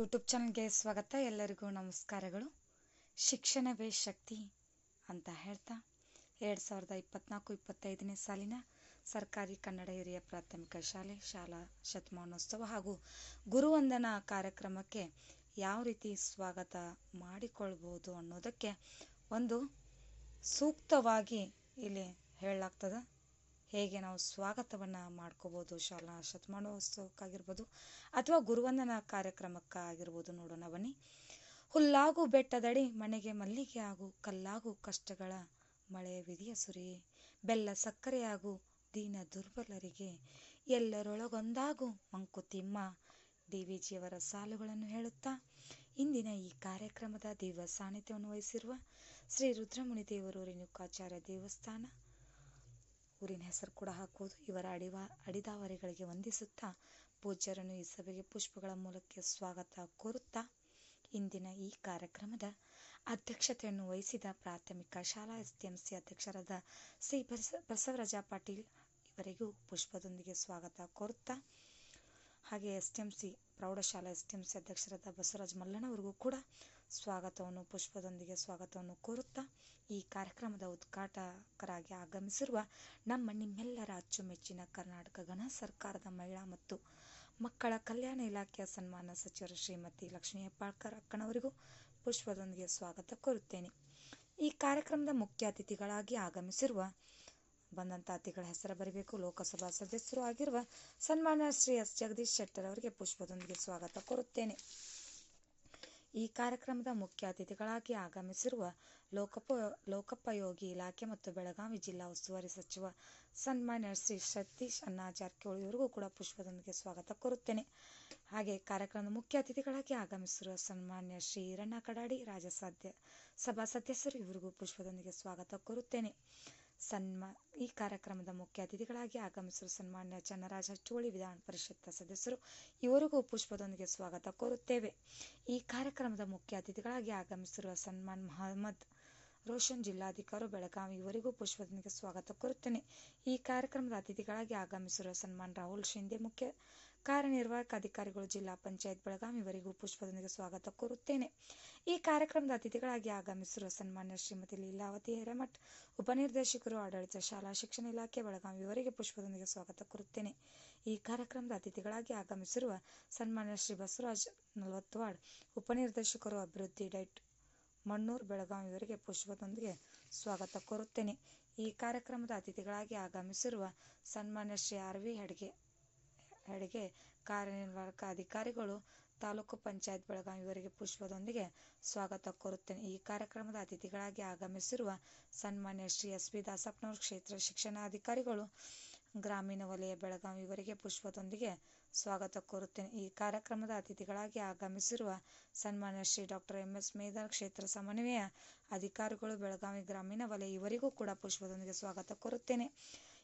YouTube ಚಾನಲ್ಗೆ ಸ್ವಾಗತ. ಎಲ್ಲರಿಗೂ ನಮಸ್ಕಾರಗಳು. ಶಿಕ್ಷಣವೇ ಶಕ್ತಿ ಅಂತ ಹೇಳ್ತಾ, ಎರಡು ಸಾವಿರದ ಇಪ್ಪತ್ನಾಲ್ಕು ಇಪ್ಪತ್ತೈದನೇ ಸಾಲಿನ ಸರ್ಕಾರಿ ಕನ್ನಡ ಹಿರಿಯ ಪ್ರಾಥಮಿಕ ಶಾಲೆ, ಶಾಲಾ ಶತಮಾನೋತ್ಸವ ಹಾಗೂ ಗುರುವಂದನಾ ಕಾರ್ಯಕ್ರಮಕ್ಕೆ ಯಾವ ರೀತಿ ಸ್ವಾಗತ ಮಾಡಿಕೊಳ್ಬೋದು ಅನ್ನೋದಕ್ಕೆ ಒಂದು ಸೂಕ್ತವಾಗಿ ಇಲ್ಲಿ ಹೇಳಲಾಗ್ತದೆ. ಹೇಗೆ ನಾವು ಸ್ವಾಗತವನ್ನು ಮಾಡ್ಕೋಬೋದು, ಶಾಲಾ ಶತಮಾನೋತ್ಸವಕ್ಕಾಗಿರ್ಬೋದು ಅಥವಾ ಗುರುವಂದನಾ ಕಾರ್ಯಕ್ರಮಕ್ಕಾಗಿರ್ಬೋದು ನೋಡೋಣ ಬನ್ನಿ. ಹುಲ್ಲಾಗು ಬೆಟ್ಟದಡಿ ಮನೆಗೆ ಮಲ್ಲಿಗೆ ಆಗು, ಕಲ್ಲಾಗು ಕಷ್ಟಗಳ ಮಳೆ ವಿಧಿಯ ಸುರಿ, ಬೆಲ್ಲ ಸಕ್ಕರೆಯಾಗು ದೀನ ದುರ್ಬಲರಿಗೆ, ಎಲ್ಲರೊಳಗೊಂದಾಗು ಮಂಕುತಿಮ್ಮ ಡಿ ವಿ ಜಿಯವರ ಸಾಲುಗಳನ್ನು ಹೇಳುತ್ತಾ. ಇಂದಿನ ಈ ಕಾರ್ಯಕ್ರಮದ ದಿವ್ಯ ಸಾನ್ನಿಧ್ಯವನ್ನು ವಹಿಸಿರುವ ಶ್ರೀ ರುದ್ರಮುನಿ ದೇವರು ರೇಣುಕಾಚಾರ್ಯ ದೇವಸ್ಥಾನ ಊರಿನ ಹೆಸರು ಕೂಡ ಹಾಕುವುದು. ಇವರ ಅಡಿವಾ, ಅಡಿದಾವರಿಗಳಿಗೆ ವಂದಿಸುತ್ತಾ ಪೂಜ್ಯರನ್ನು ಈ ಸಭೆಗೆ ಪುಷ್ಪಗಳ ಮೂಲಕ ಸ್ವಾಗತ ಕೋರುತ್ತಾ ಇಂದಿನ ಈ ಕಾರ್ಯಕ್ರಮದ ಅಧ್ಯಕ್ಷತೆಯನ್ನು ವಹಿಸಿದ ಪ್ರಾಥಮಿಕ ಶಾಲಾ ಎಸ್ ಟಿ ಎಂ ಸಿ ಅಧ್ಯಕ್ಷರಾದ ಬಸ, ಬಸವರಾಜ ಪಾಟೀಲ್ ಇವರಿಗೂ ಪುಷ್ಪದೊಂದಿಗೆ ಸ್ವಾಗತ ಕೋರುತ್ತಾ ಹಾಗೆ ಎಸ್ ಟಿ ಎಂ ಸಿ ಪ್ರೌಢಶಾಲಾ ಎಸ್ ಟಿ ಎಂ ಸಿ ಅಧ್ಯಕ್ಷರಾದ ಬಸವರಾಜ ಮಲ್ಲಣ್ಣವರಿಗೂ ಕೂಡ ಸ್ವಾಗತವನ್ನು, ಪುಷ್ಪದೊಂದಿಗೆ ಸ್ವಾಗತವನ್ನು ಕೋರುತ್ತಾ ಈ ಕಾರ್ಯಕ್ರಮದ ಉದ್ಘಾಟಕರಾಗಿ ಆಗಮಿಸಿರುವ ನಮ್ಮ ನಿಮ್ಮೆಲ್ಲರ ಅಚ್ಚುಮೆಚ್ಚಿನ ಕರ್ನಾಟಕ ಗಣ ಸರ್ಕಾರದ ಮಹಿಳಾ ಮತ್ತು ಮಕ್ಕಳ ಕಲ್ಯಾಣ ಇಲಾಖೆಯ ಸನ್ಮಾನ ಸಚಿವರು ಶ್ರೀಮತಿ ಲಕ್ಷ್ಮೀ ಹೆಬ್ಬಾಳ್ಕರ್ ಅಕ್ಕನವರಿಗೂ ಪುಷ್ಪದೊಂದಿಗೆ ಸ್ವಾಗತ ಕೋರುತ್ತೇನೆ. ಈ ಕಾರ್ಯಕ್ರಮದ ಮುಖ್ಯ ಅತಿಥಿಗಳಾಗಿ ಆಗಮಿಸಿರುವ ಬಂದಂಥ ಅತಿಥಿಗಳ ಹೆಸರು ಬರಬೇಕು. ಲೋಕಸಭಾ ಸದಸ್ಯರು ಆಗಿರುವ ಸನ್ಮಾನ ಶ್ರೀ ಎಸ್. ಜಗದೀಶ್ ಶೆಟ್ಟರ್ ಅವರಿಗೆ ಪುಷ್ಪದೊಂದಿಗೆ ಸ್ವಾಗತ ಕೋರುತ್ತೇನೆ. ಈ ಕಾರ್ಯಕ್ರಮದ ಮುಖ್ಯ ಅತಿಥಿಗಳಾಗಿ ಆಗಮಿಸಿರುವ ಲೋಕಪ, ಲೋಕೋಪಯೋಗಿ ಇಲಾಖೆ ಮತ್ತು ಬೆಳಗಾವಿ ಜಿಲ್ಲಾ ಉಸ್ತುವಾರಿ ಸಚಿವ ಸನ್ಮಾನ್ಯ ಶ್ರೀ ಸತೀಶ್ ಅಣ್ಣಾ ಜಾರಕಿಹೊಳಿ ಇವರಿಗೂ ಕೂಡ ಪುಷ್ಪದೊಂದಿಗೆ ಸ್ವಾಗತ ಕೋರುತ್ತೇನೆ. ಹಾಗೆ ಕಾರ್ಯಕ್ರಮದ ಮುಖ್ಯ ಅತಿಥಿಗಳಾಗಿ ಆಗಮಿಸಿರುವ ಸನ್ಮಾನ್ಯ ಶ್ರೀ ಈರಣ್ಣ ಕಡಾಡಿ, ರಾಜ್ಯ ಸಭಾ ಸದಸ್ಯರು ಇವರಿಗೂ ಪುಷ್ಪದೊಂದಿಗೆ ಸ್ವಾಗತ ಕೋರುತ್ತೇನೆ. ಸನ್ಮಾ, ಈ ಕಾರ್ಯಕ್ರಮದ ಮುಖ್ಯ ಅತಿಥಿಗಳಾಗಿ ಆಗಮಿಸಿರುವ ಸನ್ಮಾನ್ಯ ಚನ್ನರಾಜ ಚೋಳಿ ವಿಧಾನ ಪರಿಷತ್ ಸದಸ್ಯರು, ಇವರಿಗೂ ಪುಷ್ಪದೊಂದಿಗೆ ಸ್ವಾಗತ ಕೋರುತ್ತೇವೆ. ಈ ಕಾರ್ಯಕ್ರಮದ ಮುಖ್ಯ ಅತಿಥಿಗಳಾಗಿ ಆಗಮಿಸಿರುವ ಸನ್ಮಾನ್ ಮಹಮ್ಮದ್ ರೋಷನ್ ಜಿಲ್ಲಾಧಿಕಾರಿ ಬೆಳಗಾವಿ, ಇವರಿಗೂ ಪುಷ್ಪದೊಂದಿಗೆ ಸ್ವಾಗತ ಕೋರುತ್ತೇನೆ. ಈ ಕಾರ್ಯಕ್ರಮದ ಅತಿಥಿಗಳಾಗಿ ಆಗಮಿಸಿರುವ ಸನ್ಮಾನ್ ರಾಹುಲ್ ಶಿಂದೆ ಮುಖ್ಯ ಕಾರ್ಯನಿರ್ವಾಹಕ ಅಧಿಕಾರಿಗಳು ಜಿಲ್ಲಾ ಪಂಚಾಯತ್ ಬೆಳಗಾವಿ ಇವರಿಗೂ ಪುಷ್ಪದೊಂದಿಗೆ ಸ್ವಾಗತ ಕೋರುತ್ತೇನೆ. ಈ ಕಾರ್ಯಕ್ರಮದ ಅತಿಥಿಗಳಾಗಿ ಆಗಮಿಸಿರುವ ಸನ್ಮಾನ್ಯ ಶ್ರೀಮತಿ ಲೀಲಾವತಿ ಹಿರೇಮಠ್, ಉಪನಿರ್ದೇಶಕರು, ಆಡಳಿತ ಶಾಲಾ ಶಿಕ್ಷಣ ಇಲಾಖೆ ಬೆಳಗಾವಿ ಇವರಿಗೆ ಪುಷ್ಪದೊಂದಿಗೆ ಸ್ವಾಗತ ಕೋರುತ್ತೇನೆ. ಈ ಕಾರ್ಯಕ್ರಮದ ಅತಿಥಿಗಳಾಗಿ ಆಗಮಿಸಿರುವ ಸನ್ಮಾನ್ಯ ಶ್ರೀ ಬಸವರಾಜ್ ನಲವತ್ವಾಡ್ ಉಪನಿರ್ದೇಶಕರು ಅಭಿವೃದ್ಧಿ ಡೈಟ್ ಮಣ್ಣೂರು ಬೆಳಗಾವಿ ಇವರಿಗೆ ಪುಷ್ಪದೊಂದಿಗೆ ಸ್ವಾಗತ ಕೋರುತ್ತೇನೆ. ಈ ಕಾರ್ಯಕ್ರಮದ ಅತಿಥಿಗಳಾಗಿ ಆಗಮಿಸಿರುವ ಸನ್ಮಾನ್ಯ ಶ್ರೀ ಆರ್ ವಿ ಹೆಡ್ಗೆ ಹೆಡ್ಗೆ ಕಾರ್ಯನಿರ್ವಾಹಕ ಅಧಿಕಾರಿಗಳು ತಾಲೂಕು ಪಂಚಾಯತ್ ಬೆಳಗಾವಿ ಇವರಿಗೆ ಪುಷ್ಪದೊಂದಿಗೆ ಸ್ವಾಗತ ಕೋರುತ್ತೇನೆ. ಈ ಕಾರ್ಯಕ್ರಮದ ಅತಿಥಿಗಳಾಗಿ ಆಗಮಿಸಿರುವ ಸನ್ಮಾನ್ಯ ಶ್ರೀ ಎಸ್ ವಿ ದಾಸಪ್ಪನವರು ಕ್ಷೇತ್ರ ಶಿಕ್ಷಣಾಧಿಕಾರಿಗಳು ಗ್ರಾಮೀಣ ವಲಯ ಬೆಳಗಾವಿ ಇವರಿಗೆ ಪುಷ್ಪದೊಂದಿಗೆ ಸ್ವಾಗತ ಕೋರುತ್ತೇನೆ. ಈ ಕಾರ್ಯಕ್ರಮದ ಅತಿಥಿಗಳಾಗಿ ಆಗಮಿಸಿರುವ ಸನ್ಮಾನ್ಯ Shri doctor M S Medar ಕ್ಷೇತ್ರ ಸಮನ್ವಯ ಅಧಿಕಾರಿಗಳು ಬೆಳಗಾವಿ ಗ್ರಾಮೀಣ ವಲಯ ಇವರಿಗೂ ಕೂಡ ಪುಷ್ಪದೊಂದಿಗೆ ಸ್ವಾಗತ ಕೋರುತ್ತೇನೆ.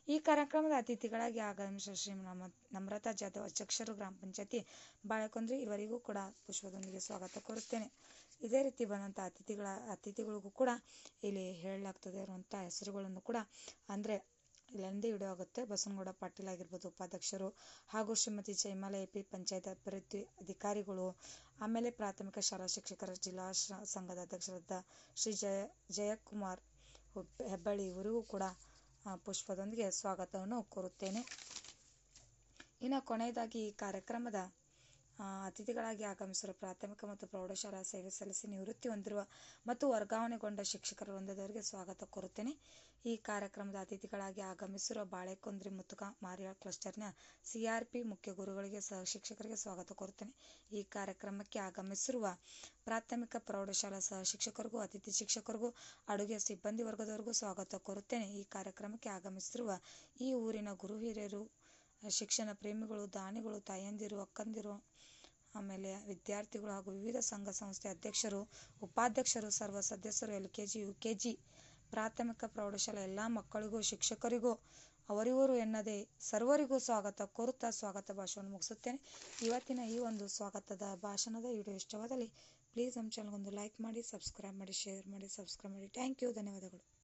ಈ ಕಾರ್ಯಕ್ರಮದ ಅತಿಥಿಗಳಾಗಿ ಆಗಮಿಸಿದ ಶ್ರೀ ನಮ ನಮ್ರತಾ ಜಾಧವ್ ಅಧ್ಯಕ್ಷರು ಗ್ರಾಮ ಪಂಚಾಯತಿ ಬಾಳೆಕೊಂದ್ರಿ ಇವರಿಗೂ ಕೂಡ ಪುಷ್ಪದೊಂದಿಗೆ ಸ್ವಾಗತ ಕೋರುತ್ತೇನೆ. ಇದೇ ರೀತಿ ಬಂದಂಥ ಅತಿಥಿಗಳ, ಅತಿಥಿಗಳಿಗೂ ಕೂಡ ಇಲ್ಲಿ ಹೇಳಲಾಗ್ತದೆ ಇರುವಂಥ ಹೆಸರುಗಳನ್ನು ಕೂಡ. ಅಂದರೆ ಇಲ್ಲಿಂದೇ ವಿಡಿಯೋ ಆಗುತ್ತೆ. ಬಸವನಗೌಡ ಪಾಟೀಲ್ ಆಗಿರ್ಬೋದು ಉಪಾಧ್ಯಕ್ಷರು ಹಾಗೂ ಶ್ರೀಮತಿ ಜಯಮಾಲ ಎ ಪಿ ಪಂಚಾಯತ್ ಅಭಿವೃದ್ಧಿ ಅಧಿಕಾರಿಗಳು. ಆಮೇಲೆ ಪ್ರಾಥಮಿಕ ಶಾಲಾ ಶಿಕ್ಷಕರ ಜಿಲ್ಲಾ ಸಂಘದ ಅಧ್ಯಕ್ಷರಾದ ಶ್ರೀ ಜಯ, ಜಯಕುಮಾರ್ ಹೆಬ್ಬಳ್ಳಿ ಇವರಿಗೂ ಕೂಡ ಪುಷ್ಪದೊಂದಿಗೆ ಸ್ವಾಗತವನ್ನು ಕೋರುತ್ತೇನೆ. ಇನ್ನು ಕೊನೆಯದಾಗಿ ಈ ಕಾರ್ಯಕ್ರಮದ ಅತಿಥಿಗಳಾಗಿ ಆಗಮಿಸಿರುವ ಪ್ರಾಥಮಿಕ ಮತ್ತು ಪ್ರೌಢಶಾಲಾ ಸೇವೆ ಸಲ್ಲಿಸಿ ನಿವೃತ್ತಿ ಹೊಂದಿರುವ ಮತ್ತು ವರ್ಗಾವಣೆಗೊಂಡ ಶಿಕ್ಷಕರ ವೃಂದದವರಿಗೆ ಸ್ವಾಗತ ಕೋರುತ್ತೇನೆ. ಈ ಕಾರ್ಯಕ್ರಮದ ಅತಿಥಿಗಳಾಗಿ ಆಗಮಿಸಿರುವ ಬಾಳೆಕೊಂದ್ರಿ ಮುತ್ತುಕ ಮಾರಿಯಾಳ್ ಕ್ಲಸ್ಟರ್ನ ಸಿಆರ್ಪಿ ಮುಖ್ಯ ಗುರುಗಳಿಗೆ ಸಹ ಶಿಕ್ಷಕರಿಗೆ ಸ್ವಾಗತ ಕೋರುತ್ತೇನೆ. ಈ ಕಾರ್ಯಕ್ರಮಕ್ಕೆ ಆಗಮಿಸಿರುವ ಪ್ರಾಥಮಿಕ ಪ್ರೌಢಶಾಲಾ ಸಹ ಶಿಕ್ಷಕರಿಗೂ, ಅತಿಥಿ ಶಿಕ್ಷಕರಿಗೂ, ಅಡುಗೆ ಸಿಬ್ಬಂದಿ ವರ್ಗದವರಿಗೂ ಸ್ವಾಗತ ಕೋರುತ್ತೇನೆ. ಈ ಕಾರ್ಯಕ್ರಮಕ್ಕೆ ಆಗಮಿಸಿರುವ ಈ ಊರಿನ ಗುರು ಹಿರಿಯರು, ಶಿಕ್ಷಣ ಪ್ರೇಮಿಗಳು, ದಾನಿಗಳು, ತಾಯಂದಿರು, ಅಕ್ಕಂದಿರು ಆಮೇಲೆ ವಿದ್ಯಾರ್ಥಿಗಳು ಹಾಗೂ ವಿವಿಧ ಸಂಘ ಸಂಸ್ಥೆ ಅಧ್ಯಕ್ಷರು, ಉಪಾಧ್ಯಕ್ಷರು, ಸರ್ವ ಸದಸ್ಯರು L K G U K G ಪ್ರಾಥಮಿಕ ಪ್ರೌಢಶಾಲೆ ಎಲ್ಲ ಮಕ್ಕಳಿಗೂ, ಶಿಕ್ಷಕರಿಗೂ, ಅವರಿವರು ಎನ್ನದೇ ಸರ್ವರಿಗೂ ಸ್ವಾಗತ ಕೋರುತ್ತಾ ಸ್ವಾಗತ ಭಾಷಣವನ್ನು ಮುಗಿಸುತ್ತೇನೆ. ಇವತ್ತಿನ ಈ ಒಂದು ಸ್ವಾಗತದ ಭಾಷಣದ ವಿಡಿಯೋ ಇಷ್ಟವಾದಲ್ಲಿ ಪ್ಲೀಸ್ ನಮ್ಮ ಚಾನಲ್ಗೊಂದು ಲೈಕ್ ಮಾಡಿ ಸಬ್ಸ್ಕ್ರೈಬ್ ಮಾಡಿ ಶೇರ್ ಮಾಡಿ ಸಬ್ಸ್ಕ್ರೈಬ್ ಮಾಡಿ. ಥ್ಯಾಂಕ್ ಯು ಧನ್ಯವಾದಗಳು.